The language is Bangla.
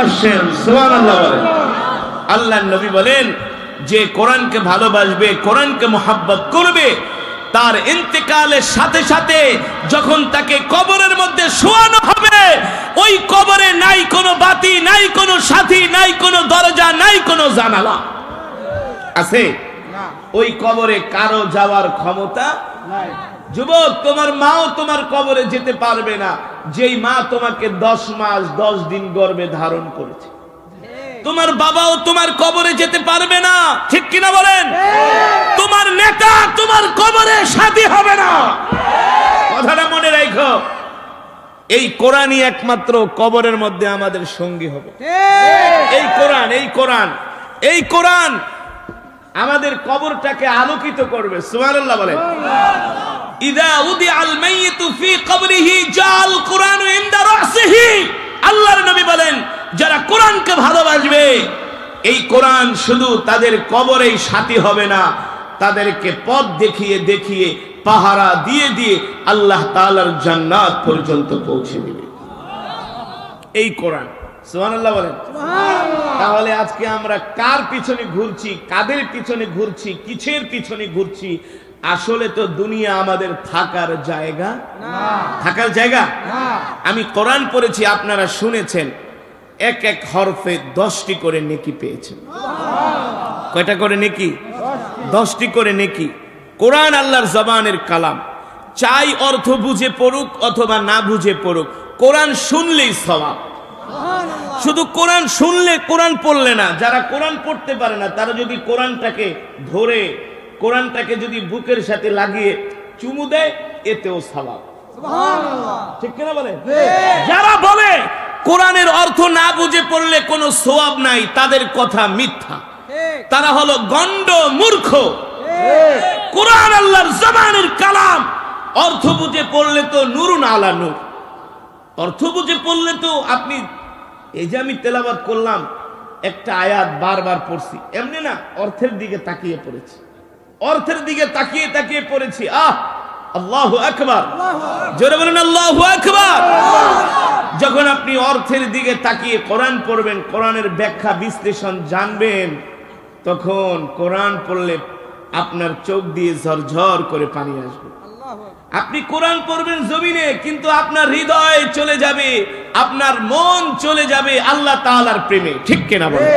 আসছেন সোহান আল্লাহ বলেন। আল্লাহ নবী বলেন যে কোরআনকে ভালোবাসবে কোরআনকে মোহাব্বত করবে তার ইন্তেকালের সাথে সাথে যখন তাকে কবরের মধ্যে শোয়ানো হবে ওই কবরে নাই কোনো বাতি নাই কোনো সাথী নাই কোনো দরজা নাই কোনো জানালা। আছে? ওই কবরে কারও যাওয়ার ক্ষমতা যুবক তোমার মাও তোমার কবরে যেতে পারবে না। যেই মা তোমাকে দশ মাস দশ দিন গর্ভে ধারণ করেছে। তোমার বাবাও তোমার কবরে যেতে পারবে না। ঠিক কিনা বলেন? তোমার নেতা তোমার কবরে সাথী হবে না। কথাটা মনে রাখো। এই কোরআনই একমাত্র কবরের মধ্যে আমাদের সঙ্গী হবে। এই কোরআন এই কোরআন এই কোরআন আমাদের কবরটাকে আলোকিত করবে, সুবহানাল্লাহ ভালোবাসবে, এই শুধু তাদের কবরেই সাথী হবে না, তাদেরকে পথ দেখিয়ে দেখিয়ে, পাহারা দিয়ে দিয়ে আল্লাহ তাআলার জান্নাত পর্যন্ত পৌঁছে দিবে। এই কোরআন বলেন। তাহলে আজকে আমরা কার পিছনে ঘুরছি কাদের পিছনে ঘুরছি কিসের পিছনে ঘুরছি? আসলে তো দুনিয়া আমাদের থাকার জায়গা? থাকার জায়গা? আমি কোরআন পড়েছি আপনারা শুনেছেন। এক এক হরফে দশটি করে নেকি পেয়েছেন। কয়টা করে নেকি? দশটি। করে নেকি। কোরআন আল্লাহর জবানের কালাম। চাই অর্থ বুঝে পড়ুক অথবা না বুঝে পড়ুক কোরআন শুনলেই সবাব শুধু কোরআন শুনলে কোরআন পড়লে না যারা কোরআন পড়তে পারে না তারা যদি কোরআনটাকে ধরে কোরআনটাকে যদি বুকের সাথে লাগিয়ে চুমু দেয় এতেও সবাব ঠিক কিনা বলে? যারা বলে কোরআনের অর্থ না বুঝে পড়লে কোনো সোয়াব নাই তাদের কথা মিথ্যা। তারা হলো গন্ড মূর্খ। কোরআন আল্লাহর জবানের কালাম। অর্থ বুঝে পড়লে তো নুরুন আলা নূর। অর্থ বুঝে পড়লে তো আপনি এই যে আমি তেলাবাদ করলাম, একটা আয়াত বারবার পড়ছি। এমনি না, অর্থের দিকে তাকিয়ে পড়েছি। অর্থের দিকে তাকিয়ে তাকিয়ে পড়েছি। আহ! আল্লাহু আকবার। জোরে বলেন, আল্লাহু আকবার। যখন আপনি অর্থের দিকে তাকিয়ে কোরআন পড়বেন, কোরআনের ব্যাখ্যা বিশ্লেষণ জানবেন, তখন কোরআন পড়লে আপনার চোখ দিয়ে ঝরঝর করে পানি আসবে। আপনি কোরআন পড়বেন জমিনে, কিন্তু আপনার হৃদয় চলে যাবে, আপনার মন চলে যাবে আল্লাহ তাআলার প্রেমে। ঠিক কেনা বলেন?